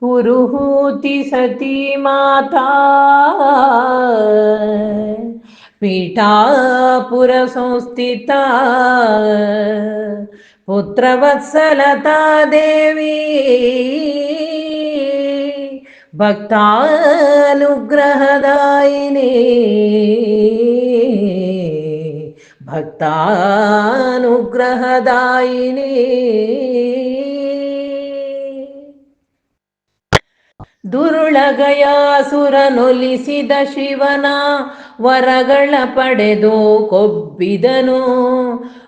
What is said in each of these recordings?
पुरुहूति सती माता। पीठापुरसंस्थिता। पुत्रवत्सलता देवी। भक्तानुग्रहदायिनी। भक्तानुग्रहदायिनी। ದುರುಳಗಯಾಸುರನೊಲಿಸಿದ ಶಿವನ ವರಗಳ ಪಡೆದು ಕೊಬ್ಬಿದನು.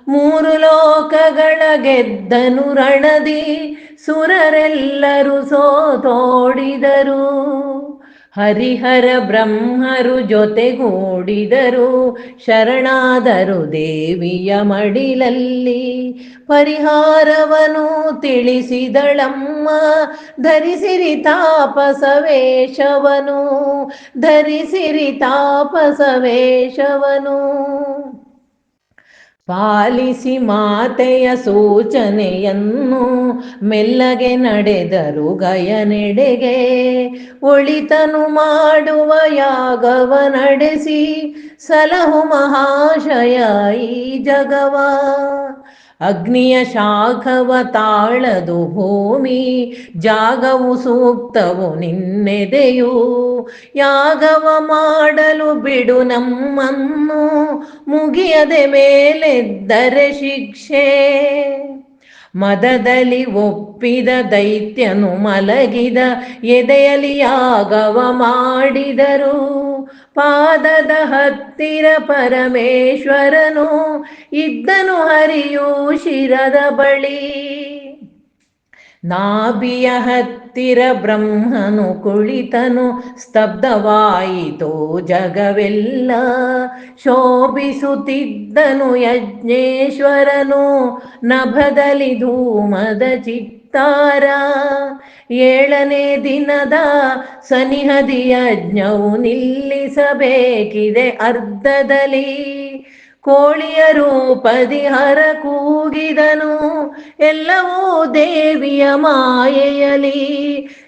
ಮೂರು ಲೋಕಗಳ ಗೆದ್ದನು ರಣದಿ ಸುರರೆಲ್ಲರೂ ಸೋತೋಡಿದರು. ಹರಿಹರ ಬ್ರಹ್ಮರು ಜೊತೆಗೂಡಿದರು ಶರಣಾದರು ದೇವಿಯ ಮಡಿಲಲ್ಲಿ. ಪರಿಹಾರವನು ತಿಳಿಸಿದಳಮ್ಮ ಧರಿಸಿರಿ ತಾಪಸವೇಶವನು ಧರಿಸಿರಿ ತಾಪಸವೇಶವನು ಪಾಲಿಸಿ ಮಾತೆಯ ಸೂಚನೆಯನ್ನು ಮೆಲ್ಲಗೆ ನಡೆದರು ಗಯನೆಡೆಗೆ. ಒಳಿತನು ಮಾಡುವ ಯಾಗವ ನಡೆಸಿ ಸಲಹು ಮಹಾಶಯ ಈ ಜಗವ. ಅಗ್ನಿಯ ಶಾಖವ ತಾಳದು ಭೂಮಿ ಜಾಗವು ಸೂಕ್ತವು ನಿನ್ನೆದೆಯು. ಯಾಗವ ಮಾಡಲು ಬಿಡು ನಮ್ಮನ್ನು ಮುಗಿಯದೆ ಮೇಲೆದ್ದರೆ ಶಿಕ್ಷೆ. ಮದದಲ್ಲಿ ಒಪ್ಪಿದ ದೈತ್ಯನು ಮಲಗಿದ ಎದೆಯಲ್ಲಿ ಯಾಗವ ಮಾಡಿದರು. ಪಾದದ ಹತ್ತಿರ ಪರಮೇಶ್ವರನು ಇದ್ದನು ಹರಿಯು ಶಿರದ ಬಳಿ. ನಾಭಿಯ ಹತ್ತಿರ ಬ್ರಹ್ಮನು ಕುಳಿತನು, ಸ್ತಬ್ಧವಾಯಿತೋ ಜಗವೆಲ್ಲ. ಶೋಭಿಸುತ್ತಿದ್ದನು ಯಜ್ಞೇಶ್ವರನು, ನಭದಲ್ಲಿ ಧೂಮದ ಚಿತ್ತಾರ. ಏಳನೇ ದಿನದ ಸನಿಹದಿ ಯಜ್ಞವು ನಿಲ್ಲಿಸಬೇಕಿದೆ ಅರ್ಧದಲ್ಲಿ. ಕೋಳಿಯ ರೂಪದಿ ಹರ ಕೂಗಿದನು. ಎಲ್ಲವೂ ದೇವಿಯ ಮಾಯೆಯಲಿ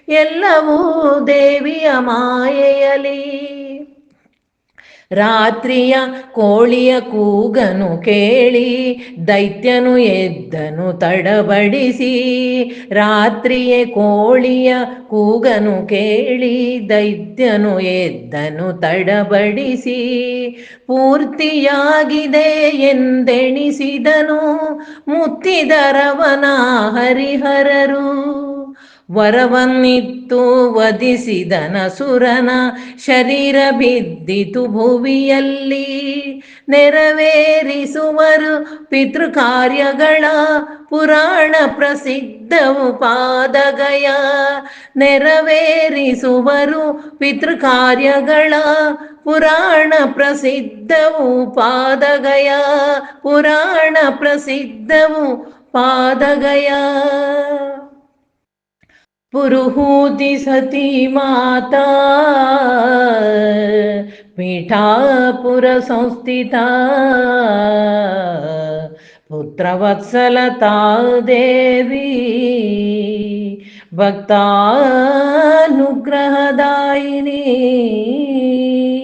ಎಲ್ಲವೂ ದೇವಿಯ ಮಾಯೆಯಲಿ ರಾತ್ರಿಯ ಕೋಳಿಯ ಕೂಗನು ಕೇಳಿ, ದೈತ್ಯನು ಎದ್ದನು ತಡಬಡಿಸಿ. ರಾತ್ರಿಯ ಕೋಳಿಯ ಕೂಗನು ಕೇಳಿ, ದೈತ್ಯನು ಎದ್ದನು ತಡಬಡಿಸಿ. ಪೂರ್ತಿಯಾಗಿದೆ ಎಂದೆಣಿಸಿದನು ಮುತ್ತಿದರವನ ಹರಿಹರರು. ವರವನ್ನಿತ್ತು ವಧಿಸಿದನ ಸುರನ ಶರೀರ ಬಿದ್ದಿತು ಭುವಿಯಲ್ಲಿ. ನೆರವೇರಿಸುವರು ಪಿತೃಕಾರ್ಯಗಳ ಪುರಾಣ ಪ್ರಸಿದ್ಧವು ಪಾದಗಯ. ನೆರವೇರಿಸುವರು ಪಿತೃಕಾರ್ಯಗಳ ಪುರಾಣ ಪ್ರಸಿದ್ಧವು ಪಾದಗಯ. ಪುರಾಣ ಪ್ರಸಿದ್ಧವು ಪಾದಗಯ. पुरुहूति सती माता पीठापुरसंस्थिता पुत्रवत्सलता देवी भक्तानुग्रहदायिनी।